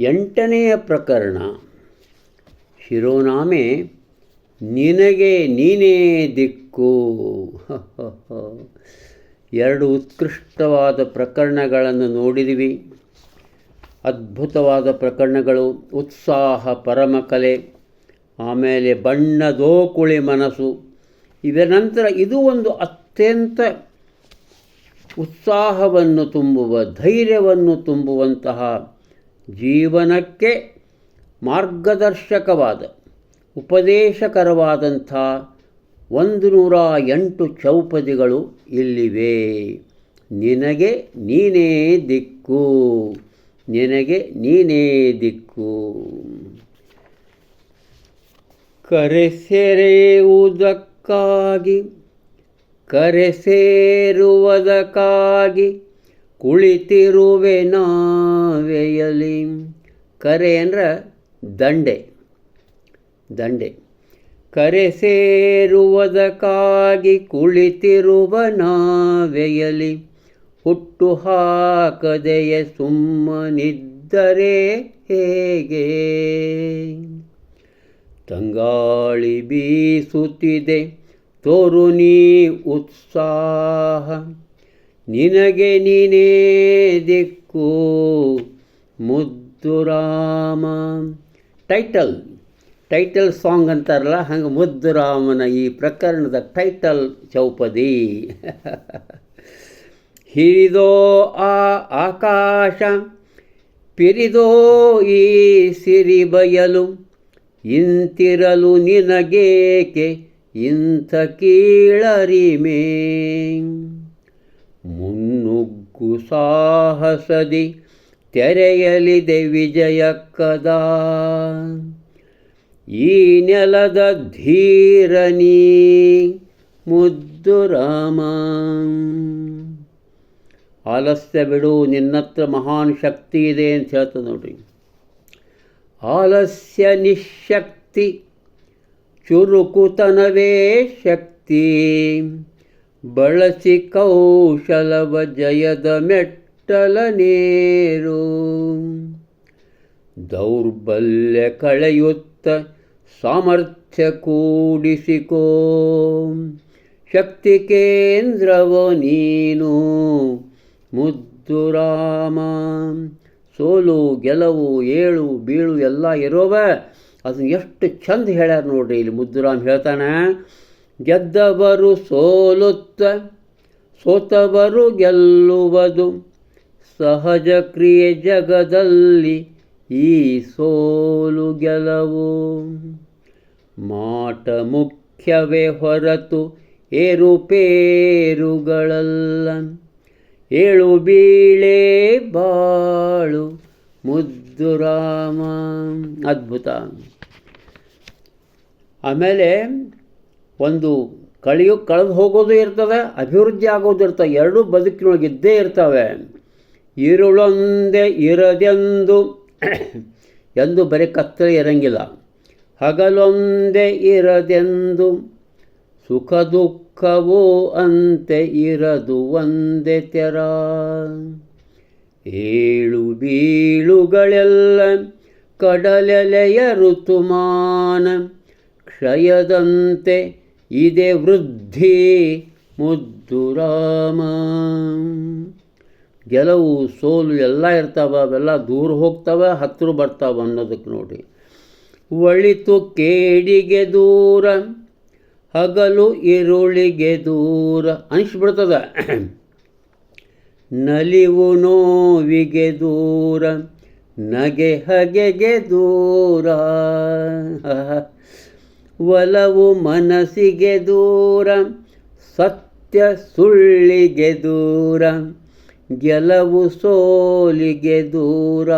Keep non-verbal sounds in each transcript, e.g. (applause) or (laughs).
ಎಂಟನೆಯ ಪ್ರಕರಣ. ಶಿರೋನಾಮೆ, ನಿನಗೆ ನೀನೇ ದಿಕ್ಕು. ಎರಡು ಉತ್ಕೃಷ್ಟವಾದ ಪ್ರಕರಣಗಳನ್ನು ನೋಡಿದಿವಿ. ಅದ್ಭುತವಾದ ಪ್ರಕರಣಗಳು, ಉತ್ಸಾಹ, ಪರಮಕಲೆ, ಆಮೇಲೆ ಬಣ್ಣದೋಕುಳಿ ಮನಸ್ಸು. ಇದರ ನಂತರ ಇದು ಒಂದು ಅತ್ಯಂತ ಉತ್ಸಾಹವನ್ನು ತುಂಬುವ, ಧೈರ್ಯವನ್ನು ತುಂಬುವಂತಹ ಜೀವನಕ್ಕೆ ಮಾರ್ಗದರ್ಶಕವಾದ, ಉಪದೇಶಕರವಾದಂಥ ಒಂದು ನೂರ ಎಂಟು ಚೌಪದಿಗಳು ಇಲ್ಲಿವೆ. ನಿನಗೆ ನೀನೇ ದಿಕ್ಕು, ನಿನಗೆ ನೀನೇ ದಿಕ್ಕು. ಕರೆಸೆರೆಯುವುದಕ್ಕಾಗಿ, ಕರೆಸೇರುವುದಕ್ಕಾಗಿ ಕುಳಿತಿರುವೆ ನಾವೆಯಲಿ. ಕರೆ ಅಂದ್ರೆ ದಂಡೆ. ದಂಡೆ. ಕರೆ ಸೇರುವುದಕ್ಕಾಗಿ ಕುಳಿತಿರುವ ನಾವೆಯಲಿ. ಹುಟ್ಟು ಹಾಕದೆಯ ಸುಮ್ಮನಿದ್ದರೆ ಹೇಗೆ? ತಂಗಾಳಿ ಬೀಸುತ್ತಿದೆ, ತೋರು ನೀ ಉತ್ಸಾಹ. ನಿನಗೆ ನೀನೇ ದಿಕ್ಕು. ಮುದ್ದುರಾಮ. ಟೈಟಲ್ ಟೈಟಲ್ ಸಾಂಗ್ ಅಂತಾರಲ್ಲ, ಹಂಗೆ ಮುದ್ದುರಾಮನ ಈ ಪ್ರಕರಣದ ಟೈಟಲ್ ಚೌಪದಿ. (laughs) ಹಿರಿದೋ ಆ ಆಕಾಶ, ಪಿರಿದೋ ಈ ಸಿರಿ ಬಯಲು. ಇಂತಿರಲು ನಿನಗೇಕೆ ಇಂಥ ಕೀಳರಿಮೆ? ಮುನ್ನುಗ್ಗು ಸಾಹಸದಿ ತೆರೆಯಲಿದೆ ವಿಜಯಕ್ಕದ ಈ ನೆಲದ ಧೀರನೀ ಮುದ್ದು ರಾಮ. ಆಲಸ್ಯ ಬಿಡು, ನಿನ್ನತ್ರ ಮಹಾನ್ ಶಕ್ತಿ ಇದೆ ಅಂತ ಹೇಳ್ತದೆ ನೋಡ್ರಿ. ಆಲಸ್ಯ ನಿಶಕ್ತಿ, ಚುರುಕುತನವೇ ಶಕ್ತಿ. ಬಳಸಿ ಕೌಶಲವ ಜಯದ ಮೆಟ್ಟಲ ನೀರು. ದೌರ್ಬಲ್ಯ ಕಳೆಯುತ್ತ ಸಾಮರ್ಥ್ಯ ಕೂಡಿಸಿಕೋ. ಶಕ್ತಿ ಕೇಂದ್ರವ ನೀನು, ಮುದ್ದು ರಾಮ. ಸೋಲು, ಗೆಲವು, ಏಳು, ಬೀಳು, ಎಲ್ಲ ಇರೋವ. ಅದನ್ನು ಎಷ್ಟು ಚಂದ ಹೇಳ್ಯಾರ ನೋಡ್ರಿ ಇಲ್ಲಿ ಮುದ್ದುರಾಮ್ ಹೇಳ್ತಾನೆ. ಗೆದ್ದವರು ಸೋಲುತ್ತ ಸೋತವರು ಗೆಲ್ಲುವುದು ಸಹಜ ಕ್ರಿಯೆ ಜಗದಲ್ಲಿ ಈ ಸೋಲು ಗೆಲವು. ಮಾಟ ಮುಖ್ಯವೇ ಹೊರತು ಏರುಪೇರುಗಳಲ್ಲ ಏಳು ಬೀಳೆ ಬಾಳು ಮುದ್ದು ರಾಮ. ಅದ್ಭುತ. ಆಮೇಲೆ ಒಂದು ಕಳೆಯು ಕಳೆದು ಹೋಗೋದು ಇರ್ತದೆ, ಅಭಿವೃದ್ಧಿ ಆಗೋದು ಇರ್ತವೆ ಎರಡೂ ಬದುಕಿನೊಳಗಿದ್ದೇ ಇರ್ತವೆ. ಈರುಳೊಂದೇ ಇರದೆಂದು (coughs) ಎಂದು ಬರೀ ಕತ್ತಲೆ ಇರಂಗಿಲ್ಲ. ಹಗಲೊಂದೇ ಇರದೆಂದು ಸುಖ ದುಃಖವೋ ಅಂತೆ ಇರದು ಒಂದೇ ತೆರ. ಏಳು ಬೀಳುಗಳೆಲ್ಲ ಕಡಲೆಲೆಯ ಋತುಮಾನ, ಕ್ಷಯದಂತೆ ಇದೆ ವೃದ್ಧಿ ಮುದ್ದು ರಾಮ. ಗೆಲುವು, ಸೋಲು ಎಲ್ಲ ಇರ್ತಾವೆ, ಅವೆಲ್ಲ ದೂರ ಹೋಗ್ತವೆ ಹತ್ತಿರ ಬರ್ತಾವೆ ಅನ್ನೋದಕ್ಕೆ ನೋಡಿ. ಒಳಿತು ಕೇಡಿಗೆ ದೂರ, ಹಗಲು ಈರುಳಿಗೆ ದೂರ, ಅನಿಸ್ಬಿಡ್ತದ. ನಲಿವು ನೋವಿಗೆ ದೂರ, ನಗೆ ಹಗೆಗೆ ದೂರ. ಒಲವು ಮನಸ್ಸಿಗೆ ದೂರ, ಸತ್ಯ ಸುಳ್ಳಿಗೆ ದೂರ, ಗೆಲವು ಸೋಲಿಗೆ ದೂರ,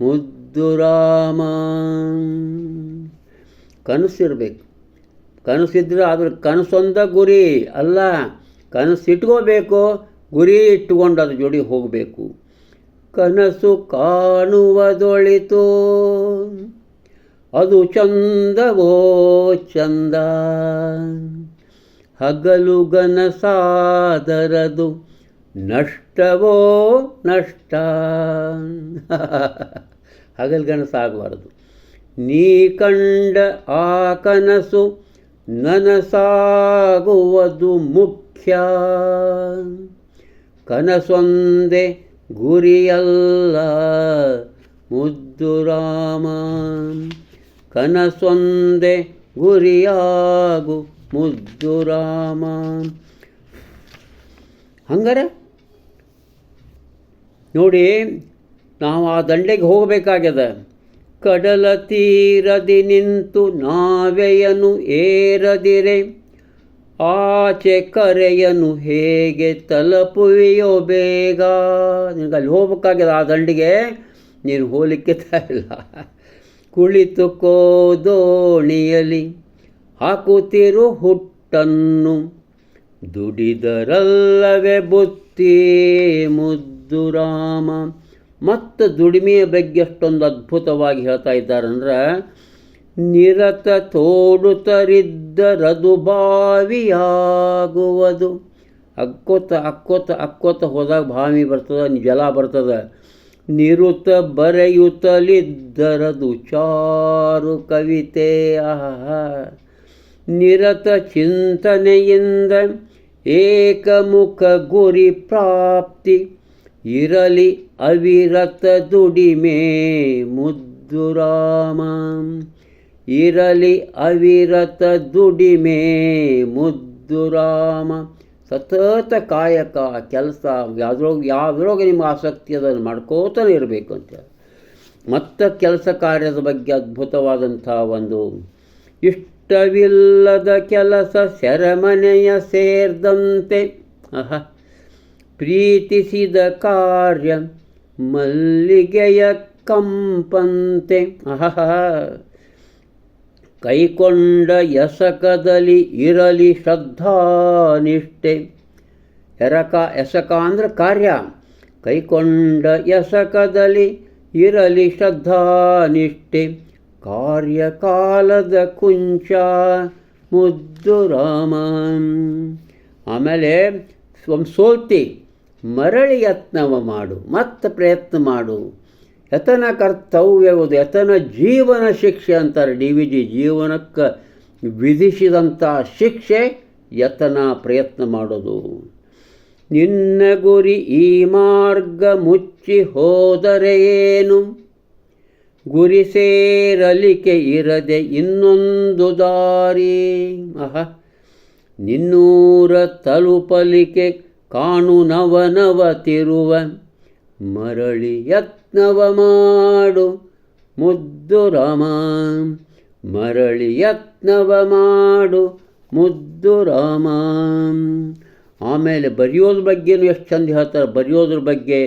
ಮುದ್ದು ರಾಮ. ಕನಸಿರ್ಬೇಕು. ಕನಸಿದ್ರೆ ಅದ್ರ ಕನಸೊಂದ ಗುರಿ ಅಲ್ಲ. ಕನಸಿಟ್ಕೋಬೇಕು, ಗುರಿ ಇಟ್ಟುಕೊಂಡು ಅದ್ರ ಜೋಡಿ ಹೋಗಬೇಕು. ಕನಸು ಕಾಣುವುದೊಳಿತು. ಅದು ಚಂದವೋ ಚಂದ. ಹಗಲು ಗನಸಾದರದು ನಷ್ಟವೋ ನಷ್ಟ. (laughs) ಹಗಲು ಗನಸಾಗಬಾರದು ನೀ ಕಂಡ ಆ ಕನಸು ನನಸಾಗುವುದು ಮುಖ್ಯ. ಕನಸೊಂದೆ ಗುರಿಯಲ್ಲ ಮುದ್ದು ರಾಮ. ಕನಸೊಂದೆ ಗುರಿಯಾಗು ಮುದ್ದು ರಾಮ. ಹಂಗಾರೆ? ನೋಡಿ, ನಾವು ಆ ದಂಡೆಗೆ ಹೋಗಬೇಕಾಗ್ಯದ. ಕಡಲ ತೀರದಿ ನಿಂತು ನಾವೆಯನು ಏರದಿರೆ. ಆಚೆ ಕರೆಯನು ಹೇಗೆ ತಲುಪುವೆಯೋ ಬೇಗ. ನಿನಗೆ ಅಲ್ಲಿ ಹೋಗ್ಬೇಕಾಗ್ಯದ ಆ ದಂಡಿಗೆ? ನೀನು ಹೋಲಿಕ್ಕೆ ಇಲ್ಲ ಕುಳಿತುಕೋ ದೋಣಿಯಲಿ ಹಾಕುತ್ತಿರು ಹುಟ್ಟನ್ನು. ದುಡಿದರಲ್ಲವೇ ಬುತ್ತಿ ಮುದ್ದು ರಾಮ. ಮತ್ತು ದುಡಿಮೆಯ ಬಗ್ಗೆ ಅಷ್ಟೊಂದು ಅದ್ಭುತವಾಗಿ ಹೇಳ್ತಾ ಇದ್ದಾರಂದ್ರೆ ನಿರತ ತೋಡುತ್ತರಿದ್ದರದು ಬಾವಿಯಾಗುವುದು. ಅಕ್ಕೋತ ಅಕ್ಕೋತ ಅಕ್ಕೋತ ಹೋದಾಗ ಬಾವಿ ಬರ್ತದೆ ಜಲ ಬರ್ತದೆ. ನಿರುತ ಬರೆಯುತ್ತಲಿದ್ದರದು ಚಾರು ಕವಿತೆ. ಆಹಾ, ನಿರತ ಚಿಂತನೆಯಿಂದ ಏಕಮುಖ ಗುರಿ ಪ್ರಾಪ್ತಿ. ಇರಲಿ ಅವಿರತ ದುಡಿಮೆ ಮುದ್ದು ರಾಮ ಇರಲಿ ಅವಿರತ ದುಡಿಮೆ ಮುದ್ದು ರಾಮ ಸತತ ಕಾಯಕ, ಕೆಲಸ ಯಾವುದ್ರೊಳಗೆ ಯಾವ್ದ್ರೋಗ ನಿಮ್ಗೆ ಆಸಕ್ತಿ ಅದನ್ನು ಮಾಡ್ಕೋತಾನೆ ಇರಬೇಕು ಅಂತ ಮತ್ತು ಕೆಲಸ ಕಾರ್ಯದ ಬಗ್ಗೆ ಅದ್ಭುತವಾದಂಥ ಒಂದು ಇಷ್ಟವಿಲ್ಲದ ಕೆಲಸ ಸೆರೆಮನೆಯ ಸೇರ್ದಂತೆ, ಅಹ, ಪ್ರೀತಿಸಿದ ಕಾರ್ಯ ಮಲ್ಲಿಗೆಯ ಕಂಪಂತೆ ಆಹಾ ಕೈಕೊಂಡ ಎಸಕದಲ್ಲಿ ಇರಲಿ ಶ್ರದ್ಧಾನಿಷ್ಠೆ. ಎರಕ ಎಸಕ ಅಂದ್ರೆ ಕಾರ್ಯ. ಕೈಕೊಂಡ ಎಸಕದಲ್ಲಿ ಇರಲಿ ಶ್ರದ್ಧಾನಿಷ್ಠೆ. ಕಾರ್ಯಕಾಲದ ಕುಂಚ ಮುದ್ದು ರಾಮ. ಆಮೇಲೆ ಸ್ವಂ ಸೋಲ್ತಿ, ಮರಳಿ ಯತ್ನವ ಮಾಡು, ಮತ್ತೆ ಪ್ರಯತ್ನ ಮಾಡು. ಯತನ ಕರ್ತವ್ಯವುದು, ಯತನ ಜೀವನ ಶಿಕ್ಷೆ ಅಂತಾರೆ ಡಿ ವಿ ಜಿ. ಜೀವನಕ್ಕೆ ವಿಧಿಸಿದಂಥ ಶಿಕ್ಷೆ ಯತನ ಪ್ರಯತ್ನ ಮಾಡೋದು. ನಿನ್ನ ಗುರಿ ಈ ಮಾರ್ಗ ಮುಚ್ಚಿ ಹೋದರೆ ಏನು? ಗುರಿ ಸೇರಲಿಕೆ ಇರದೆ ಇನ್ನೊಂದು ದಾರಿ. ಅಹ ನಿನ್ನೂರ ತಲುಪಲಿಕೆ ಕಾಣು ನವನವ ನವ ತಿರುವ ಮರಳಿ ಯತ್ನವ ಮಾಡು ಮುದ್ದು ರಾಮ, ಮರಳಿ ಯತ್ನವ ಮಾಡು ಮುದ್ದು ರಾಮ. ಆಮೇಲೆ ಬರೆಯೋದ್ರ ಬಗ್ಗೆನೂ ಎಷ್ಟು ಚಂದ ಹೇಳ್ತಾರೆ. ಬರೆಯೋದ್ರ ಬಗ್ಗೆ,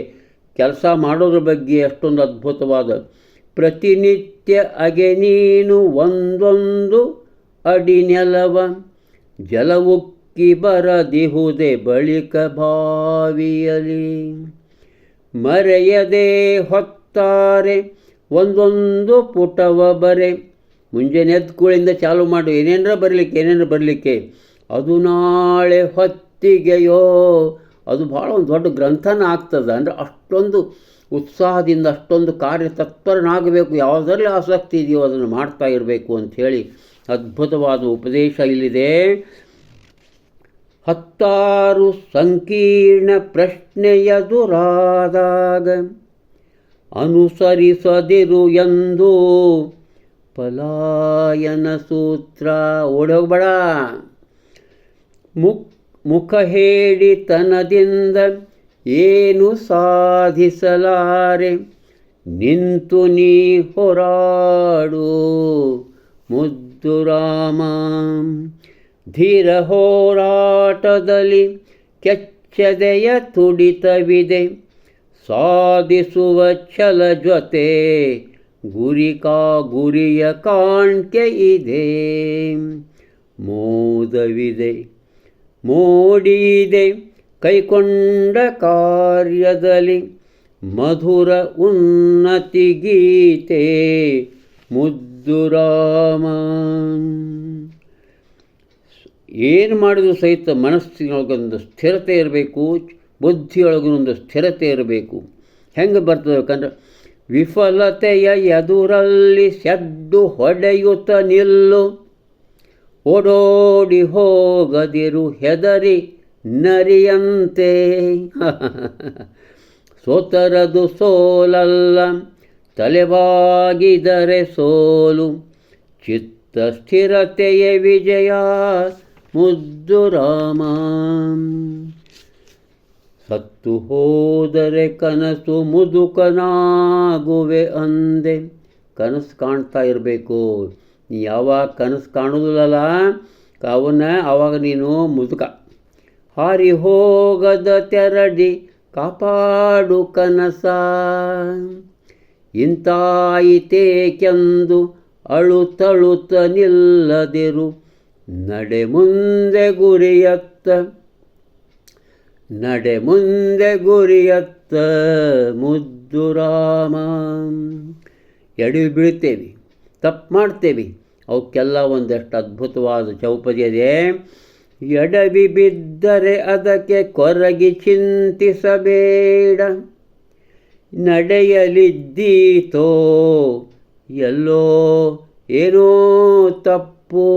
ಕೆಲಸ ಮಾಡೋದ್ರ ಬಗ್ಗೆ ಎಷ್ಟೊಂದು ಅದ್ಭುತವಾದ. ಪ್ರತಿನಿತ್ಯ ಅಗೆ ನೀನು ಒಂದೊಂದು ಅಡಿ ನೆಲವ ಜಲವುಕ್ಕಿ ಬರದಿಹುದೆ ಬಳಿಕ ಬಾವಿಯಲಿ ಮರೆಯದೆ ಹೊತ್ತಾರೆ. ಒಂದೊಂದು ಪುಟವ ಬರೆ. ಮುಂಜಾನೆ ಎದ್ದು ಕೂಳಿಂದ ಚಾಲು ಮಾಡು. ಏನೇನರ ಬರಲಿಕ್ಕೆ ಏನೇನರ ಬರಲಿಕ್ಕೆ? ಅದು ನಾಳೆ ಹೊತ್ತಿಗೆಯೋ? ಅದು ಭಾಳ ಒಂದು ದೊಡ್ಡ ಗ್ರಂಥನ ಆಗ್ತದೆ. ಅಂದರೆ ಅಷ್ಟೊಂದು ಉತ್ಸಾಹದಿಂದ ಅಷ್ಟೊಂದು ಕಾರ್ಯತತ್ಪರನಾಗಬೇಕು. ಯಾವುದರಲ್ಲಿ ಆಸಕ್ತಿ ಇದೆಯೋ ಅದನ್ನು ಮಾಡ್ತಾ ಇರಬೇಕು ಅಂಥೇಳಿ ಅದ್ಭುತವಾದ ಉಪದೇಶ ಇಲ್ಲಿದೆ. ಹತ್ತಾರು ಸಂಕೀರ್ಣ ಪ್ರಶ್ನೆಯದುರಾದಾಗ ಅನುಸರಿಸದಿರು ಎಂದು ಪಲಾಯನ ಸೂತ್ರ ಓಡೋಗ್ಬೇಡ. ಮುಕ್, ಮುಖ ಹೇಳಿತನದಿಂದ ಏನು ಸಾಧಿಸಲಾರೆ? ನಿಂತು ನೀ ಹೊರಾಡು ಮುದ್ದು ರಾಮ. ಧೀರ ಹೋರಾಟದಲ್ಲಿ ಕೆಚ್ಚದೆಯ ತುಡಿತವಿದೆ. ಸಾಧಿಸುವ ಛಲ ಜೊತೆ ಗುರಿ ಕಾ ಗುರಿಯ ಕಾಣ್ಕೆ ಇದೆ. ಮೋದವಿದೆ ಮೋಡಿದೆ ಕೈಕೊಂಡ ಕಾರ್ಯದಲ್ಲಿ ಮಧುರ ಉನ್ನತಿ ಗೀತೆ ಮುದ್ದು ರಾಮ ಏನು ಮಾಡಿದ್ರು ಸಹಿತ ಮನಸ್ಸಿನೊಳಗೊಂದು ಸ್ಥಿರತೆ ಇರಬೇಕು, ಬುದ್ಧಿಯೊಳಗೊಂದು ಸ್ಥಿರತೆ ಇರಬೇಕು. ಹೆಂಗೆ ಬರ್ತದೆ ಯಾಕಂದ್ರೆ ವಿಫಲತೆಯ ಎದುರಲ್ಲಿ ಸೆಡ್ಡು ಹೊಡೆಯುತ್ತ ನಿಲ್ಲು. ಓಡೋಡಿ ಹೋಗದಿರು ಹೆದರಿ ನರಿಯಂತೆ. (laughs) ಸೋತರದು ಸೋಲಲ್ಲ, ತಲೆಬಾಗಿದರೆ ಸೋಲು. ಚಿತ್ತ ಸ್ಥಿರತೆಯೇ ವಿಜಯ. ಮುದ್ದು ರಾಮ ಸತ್ತು ಹೋದರೆ ಕನಸು ಮುದುಕನಾಗುವೆ ಅಂದೆ. ಕನಸು ಕಾಣ್ತಾ ಇರಬೇಕು. ನೀ ಯಾವಾಗ ಕನಸು ಕಾಣೋದಿಲ್ಲಲ್ಲ ಅವನ್ನ ಆವಾಗ ನೀನು ಮುದುಕ. ಹಾರಿ ಹೋಗದ ತೆರಡಿ ಕಾಪಾಡು ಕನಸ. ಇಂತಾಯಿತೇಕೆಂದು ಅಳುತ್ತಳುತ್ತ ನಿಲ್ಲದಿರು. ನಡೆ ಮುಂದೆ ಗುರಿಯತ್ತ ನಡೆ ಮುಂದೆ ಗುರಿಯತ್ತ ಮುದ್ದು ರಾಮ. ಎಡವಿ ಬೀಳ್ತೇವೆ, ತಪ್ಪು ಮಾಡ್ತೇವೆ, ಅವಕ್ಕೆಲ್ಲ ಒಂದಷ್ಟು ಅದ್ಭುತವಾದ ಚೌಪದಿ ಇದೆ ಎಡವಿ ಬಿದ್ದರೆ ಅದಕ್ಕೆ ಕೊರಗಿ ಚಿಂತಿಸಬೇಡ. ನಡೆಯಲಿದ್ದೀತೋ, ಎಲ್ಲೋ ಏನೋ ತಪ್ಪು.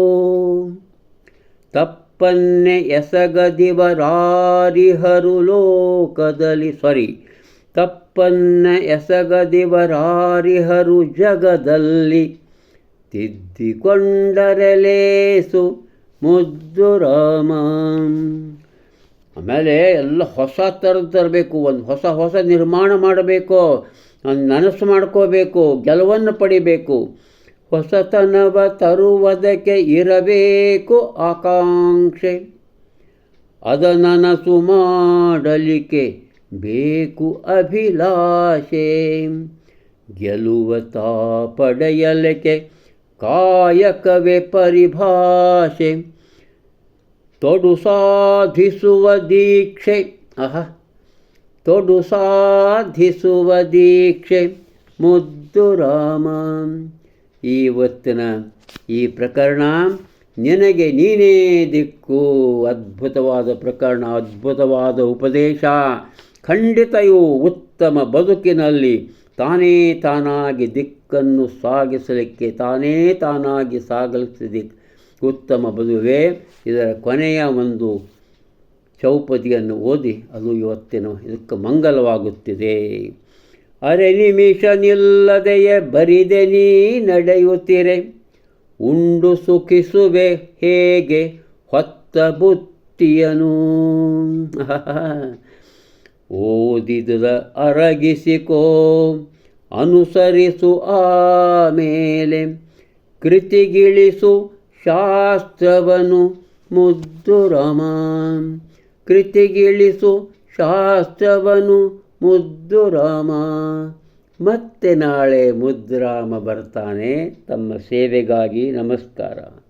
ತಪ್ಪನ್ನೇ ಎಸಗದಿವರಾರಿಹರು ಲೋಕದಲ್ಲಿ ಸಾರಿ ತಪ್ಪನ್ನ ಎಸಗದಿವರಾರಿಹರು ಜಗದಲ್ಲಿ ತಿದ್ದಿಕೊಂಡರೆ ಲೇಸು ಮುದ್ದು ರಾಮ. ಆಮೇಲೆ ಎಲ್ಲ ಹೊಸ ಥರದ್ದು ತರಬೇಕು, ಒಂದು ಹೊಸ ಹೊಸ ನಿರ್ಮಾಣ ಮಾಡಬೇಕು ನನಸು ಮಾಡ್ಕೋಬೇಕು, ಗೆಲುವನ್ನು ಪಡಿಬೇಕು. ಹೊಸತನವ ತರುವುದಕ್ಕೆ ಇರಬೇಕು ಆಕಾಂಕ್ಷೆ ಅದ ನನಸು ಮಾಡಲಿಕ್ಕೆ ಬೇಕು ಅಭಿಲಾಷೆ ಗೆಲುವ ತಾ ಪಡೆಯಲಿಕ್ಕೆ ಕಾಯಕವೇ ಪರಿಭಾಷೆ ತೊಡು ಸಾಧಿಸುವ ದೀಕ್ಷೆ ಅಹ ತೊಡು ಸಾಧಿಸುವ ದೀಕ್ಷೆ ಮುದ್ದು ರಾಮ ಇವತ್ತಿನ ಈ ಪ್ರಕರಣ ನಿನಗೆ ನೀನೇ ದಿಕ್ಕು. ಅದ್ಭುತವಾದ ಪ್ರಕರಣ, ಅದ್ಭುತವಾದ ಉಪದೇಶ. ಖಂಡಿತ ಇವು ಉತ್ತಮ ಬದುಕಿನಲ್ಲಿ ತಾನೇ ತಾನಾಗಿ ದಿಕ್ಕನ್ನು ಸಾಗಿಸಲಿಕ್ಕೆ, ತಾನೇ ತಾನಾಗಿ ಸಾಗಲಿಸಿದ ಉತ್ತಮ ಬದುವೆ. ಇದರ ಕೊನೆಯ ಒಂದು ಚೌಪದಿಯನ್ನು ಓದಿ, ಅದು ಇವತ್ತಿನ ಇದಕ್ಕೆ ಮಂಗಲವಾಗುತ್ತಿದೆ. ಅರೆ ನಿಮಿಷ ನಿಲ್ಲದೆಯೇ ಬರಿದೆ ನೀ ನಡೆಯುತ್ತಿರೆ. ಉಂಡು ಸುಖಿಸುವೆ ಹೇಗೆ ಹೊತ್ತ ಬುತ್ತಿಯನು. (laughs) ಓದಿದ ಅರಗಿಸಿಕೋ, ಅನುಸರಿಸು ಆಮೇಲೆ ಕೃತಿಗಿಳಿಸು ಶಾಸ್ತ್ರವನು ಮುದ್ದು ರಮ. ಕೃತಿಗಿಳಿಸು ಶಾಸ್ತ್ರವನು ಮುದ್ದು ರಾಮ. ಮತ್ತೆ ನಾಳೆ ಮುದ್ದುರಾಮ ಬರ್ತಾನೆ. ತಮ್ಮ ಸೇವೆಗಾಗಿ ನಮಸ್ಕಾರ.